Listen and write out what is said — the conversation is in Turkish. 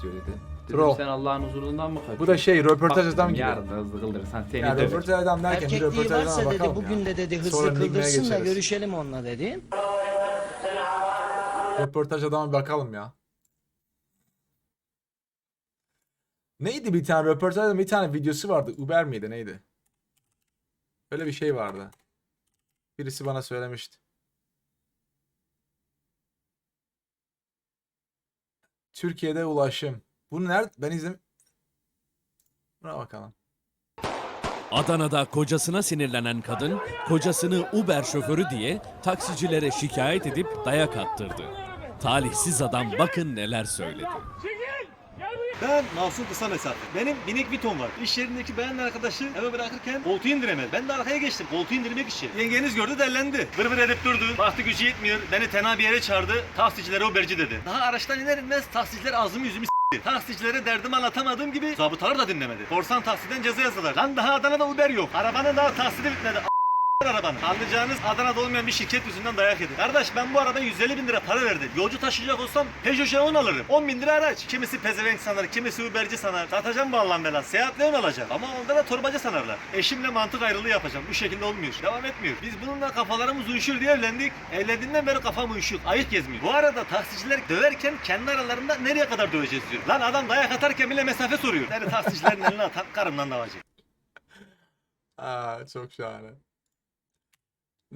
söyledi. Dedim Troll. sen Allah'ın huzurundan mı kaçıyorsun? Bu da şey röportaj adam gibi. Yarın da hızlı kıldırırsan seni Yani de röportaj adam derken bir Erkekliği röportaj varsa adama dedi bakalım bugün ya. de dedi hızlı Sonra kıldırsın da geçeriz. görüşelim onunla dedi. Röportaj adama bir bakalım ya. Neydi bir tane röportaj adamın bir tane videosu vardı. Uber miydi neydi? Öyle bir şey vardı. Birisi bana söylemişti. Türkiye'de ulaşım. Bunu nerede? Ben izlem... Buna bakalım. Adana'da kocasına sinirlenen kadın, kocasını Uber şoförü diye taksicilere şikayet edip dayak attırdı. Talihsiz adam bakın neler söyledi. Ben Mahsun Kısa Mesafe. Benim binek Viton var. İş yerindeki beğenen arkadaşı eve bırakırken koltuğu indiremedi. Ben de arkaya geçtim. Koltuğu indirmek için. Yengeniz gördü dellendi. Vır vır edip durdu. Baktı gücü yetmiyor. Beni tena bir yere çağırdı. Taksicilere Uberci dedi. Daha araçtan iner inmez taksiciler ağzımı yüzümü. Taksicilere derdimi anlatamadığım gibi zabıtalar da dinlemedi. Korsan taksiden ceza yazdılar. Lan daha Adana'da Uber yok. Arabanın daha taksidi bitmedi. Arabanı. Anlayacağınız Adana'da olmayan bir şirket yüzünden dayak yedim. Kardeş ben bu arabaya 150 bin lira para verdim. Yolcu taşıyacak olsam Peugeot J10 alırım. 10 bin lira araç. Kimisi pezevenk sanar, kimisi Uberci sanar. Satacağım bu Allah'ın belası. Seyahat Leon alacağım. Ama onda da torbacı sanarlar. Eşimle mantık ayrılığı yapacağım. Bu şekilde olmuyor. Devam etmiyor. Biz bununla kafalarımız uyuşur diye evlendik. Evlendiğinden beri kafam uyuşuk. Ayık gezmiyor. Bu arada taksiciler döverken kendi aralarında nereye kadar döveceğiz diyor. Lan adam dayak atarken bile mesafe soruyor. Yani taksicilerin eline atan karımdan davacı. Aa çok şahane.